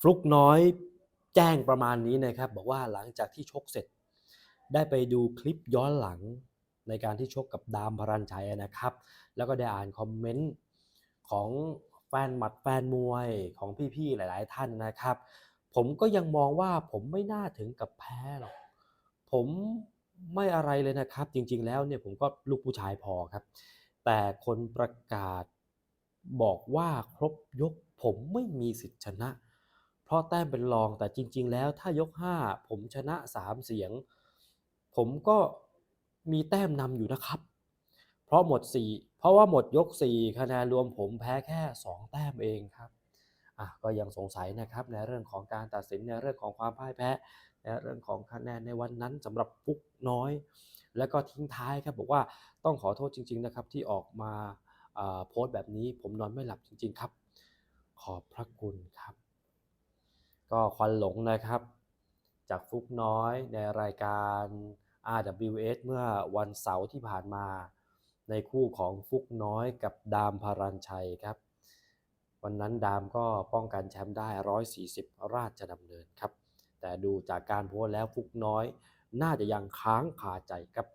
ฟลุกน้อยแจ้งประมาณนี้นะครับ บอกว่าหลังจากที่ชกเสร็จ ได้ไปดูคลิปย้อนหลังในการที่ชกกับดามพรัญชัยนะครับ แล้วก็ได้อ่านคอมเมนต์ของแฟนหมัดแฟนมวยของพี่ๆหลาย ๆ ท่านนะครับ ผมก็ยังมองว่าผมไม่น่าถึงกับแพ้หรอก ผมไม่อะไรเลยนะครับ จริง ๆ แล้วเนี่ยผมก็ลูกผู้ชายพอครับ แต่คนประกาศบอกว่าครบยกผมไม่มีสิทธิชนะ เพราะแต้มเป็นรองแต่จริง ๆ แล้วถ้ายก 5 ผมชนะ 3 เสียง ผมก็มีแต้มนำอยู่นะครับ เพราะหมด 4 เพราะว่าหมดยก 4 คะแนนรวมผมแพ้แค่ 2 แต้มเองครับอะก็ยังสงสัยนะครับในเรื่องของการตัดสินในเรื่องของความพ่ายแพ้ในเรื่องของคะแนนในวันนั้นสำหรับฟุกน้อย แล้วก็ทิ้งท้ายครับบอกว่าต้องขอโทษจริง ๆนะครับ ที่ออกมาโพสต์แบบนี้ผมนอนไม่หลับจริง ๆ ครับ ขอบพระคุณครับ ก็ควันหลงนะครับ จากฟุกน้อยในรายการ RWS เมื่อวันเสาร์ที่ผ่านมา ในคู่ของฟุกน้อยกับดามพารันชัยครับ วันนั้นดามก็ป้องกันแชมป์ได้ 140 ราชดำเนินครับ แต่ดูจากการโพสแล้วฟุกน้อยน่าจะยังค้างคาใจครับ